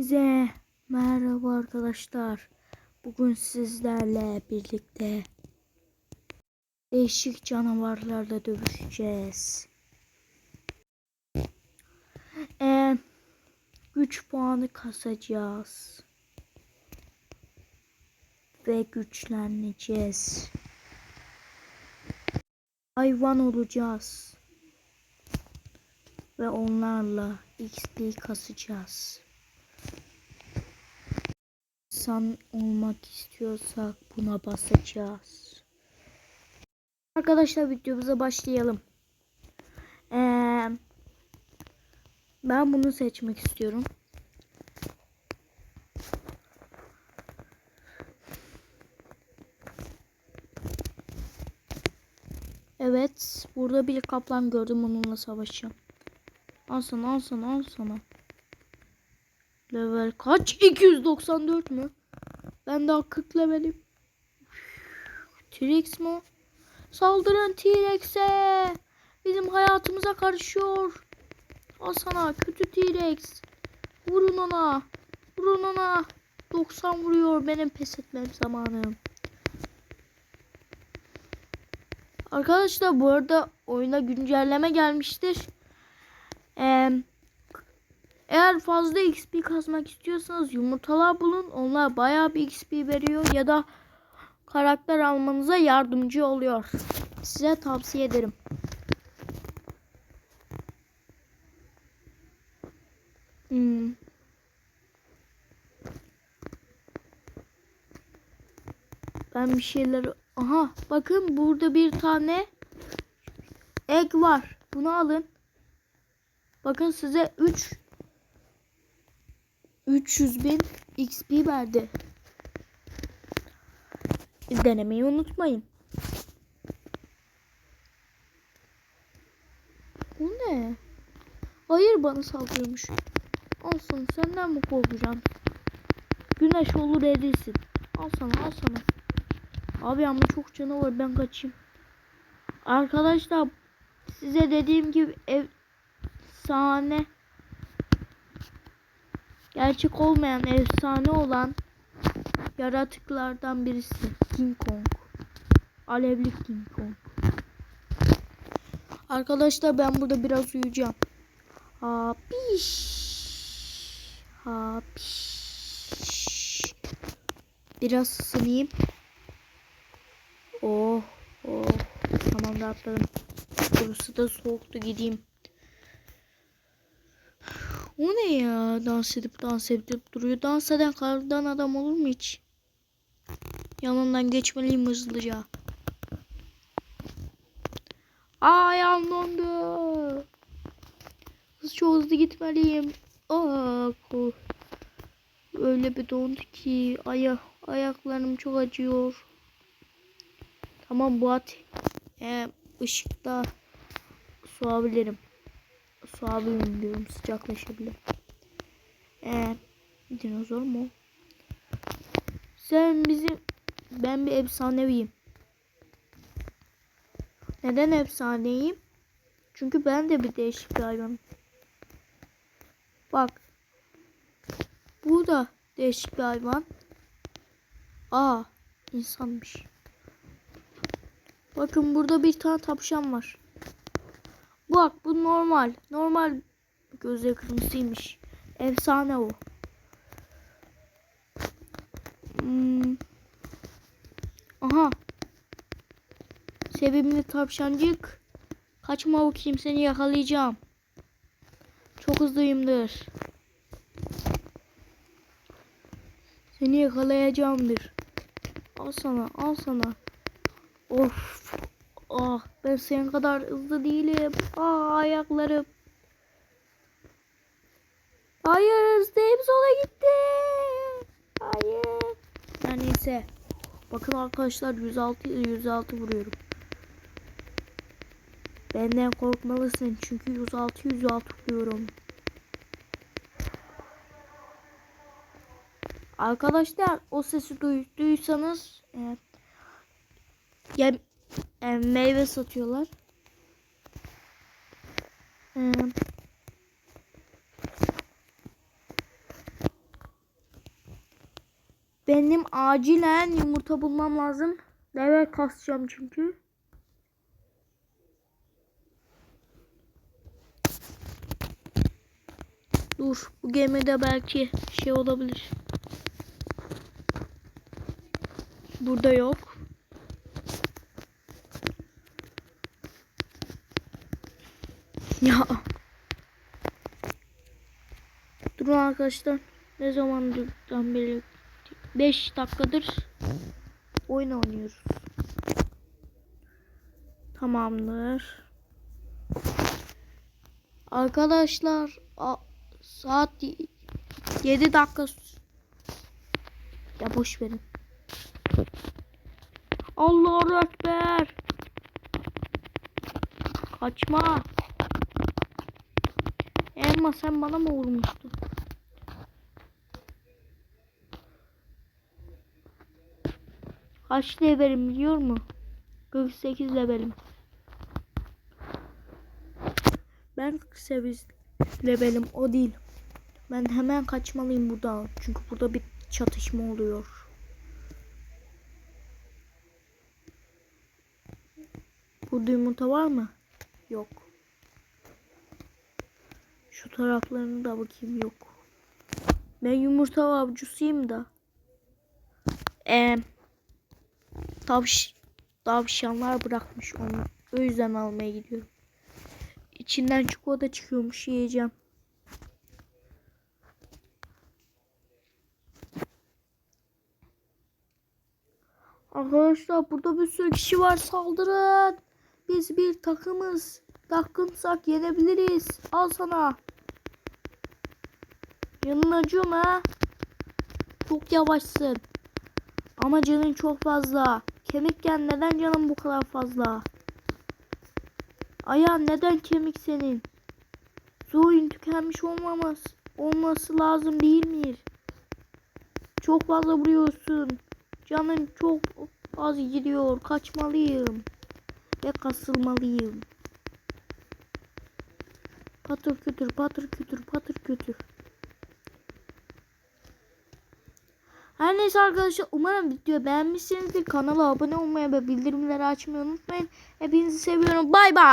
Size merhaba arkadaşlar. Bugün sizlerle birlikte değişik canavarlarla dövüşeceğiz. Ee, güç puanı kasacağız. Ve güçleneceğiz. Hayvan olacağız. Ve onlarla XP kasacağız. İnsan olmak istiyorsak buna basacağız. Arkadaşlar videomuza başlayalım. Ee, ben bunu seçmek istiyorum. Evet, burada bir kaplan gördüm onunla savaşacağım. Al sana, al sana, al sana. Level kaç? 294 mü? Ben daha 40 levelim. T-Rex mi? Saldırın T-Rex'e. Bizim hayatımıza karışıyor. Al sana kötü T-Rex. Vurun ona. Vurun ona. 90 vuruyor benim pes etmem zamanım. Arkadaşlar bu arada oyuna güncelleme gelmiştir. Eee eğer fazla XP kazmak istiyorsanız yumurtalar bulun. Onlar bayağı bir XP veriyor ya da karakter almanıza yardımcı oluyor. Size tavsiye ederim. Hmm. Ben bir şeyler... Aha bakın burada bir tane egg var. Bunu alın. Bakın size 3 300 bin XP verdi. Denemeyi unutmayın. Bu ne? Hayır bana saldırıyormuş. Olsun senden mi korkacağım? Güneş olur erirsin. Al sana al sana. Abi ama çok canı var ben kaçayım. Arkadaşlar size dediğim gibi efsane gerçek olmayan efsane olan yaratıklardan birisi King Kong. Alevli King Kong. Arkadaşlar ben burada biraz uyuyacağım. Hapiş. Hapiş. Biraz ısınayım. Oh oh. Tamam rahatladım. Burası da soğuktu gideyim. O ne ya? Dans edip dans edip duruyor. Dans eden kardan adam olur mu hiç? Yanından geçmeliyim hızlıca. Aa ayağım dondu. Hız çok hızlı gitmeliyim. Aa, ko- öyle bir dondu ki aya ayaklarım çok acıyor. Tamam bu at e, ışıkta soğabilirim. Soğabilirim diyorum sıcaklaşabilirim. E, dinozor mu? Sen bizim ben bir efsaneviyim. Neden efsaneyim? Çünkü ben de bir değişik bir hayvanım. Bak. Bu da değişik bir hayvan. Aa, insanmış. Bakın burada bir tane tavşan var. Bak bu normal. Normal gözleri kırmızıymış. Efsane o. Hmm. Aha. Sevimli tavşancık. Kaçma bakayım seni yakalayacağım. Çok hızlıyımdır. Seni yakalayacağımdır. Al sana, al sana. Of. Ah, ben senin kadar hızlı değilim. Ah, ayaklarım. Hayır, hızlıyım sola gitti. Hayır. Her neyse. Bakın arkadaşlar 106 106 vuruyorum. Benden korkmalısın çünkü 106 106 vuruyorum. Arkadaşlar o sesi duyduysanız e, ya, e, meyve satıyorlar. E, Benim acilen yumurta bulmam lazım. Deve kasacağım çünkü. Dur bu gemide belki şey olabilir. Burada yok. Ya. Durun arkadaşlar. Ne zamandan beri 5 dakikadır oyun oynuyoruz. Tamamdır. Arkadaşlar saat 7 dakika ya boş verin. Allahu ekber. Kaçma. Elma sen bana mı vurmuştun? Kaç levelim biliyor mu? 48 levelim. Ben 48 levelim o değil. Ben hemen kaçmalıyım buradan. Çünkü burada bir çatışma oluyor. Burada yumurta var mı? Yok. Şu taraflarını da bakayım yok. Ben yumurta avcısıyım da. Eee tavş tavşanlar bırakmış onu. O yüzden almaya gidiyorum. İçinden çikolata çıkıyormuş yiyeceğim. Arkadaşlar burada bir sürü kişi var saldırın. Biz bir takımız. Takımsak yenebiliriz. Al sana. Yanın acıyor mu? Çok yavaşsın. Ama canın çok fazla. Kemikken neden canın bu kadar fazla? Ayağın neden kemik senin? Zoyun tükenmiş olmaması, olması lazım değil mi? Çok fazla vuruyorsun. Canın çok az gidiyor. Kaçmalıyım. Ve kasılmalıyım. Patır kütür patır kütür patır kütür. Neyse arkadaşlar umarım videoyu beğenmişsinizdir. Kanala abone olmayı ve bildirimleri açmayı unutmayın. Hepinizi seviyorum. Bay bay.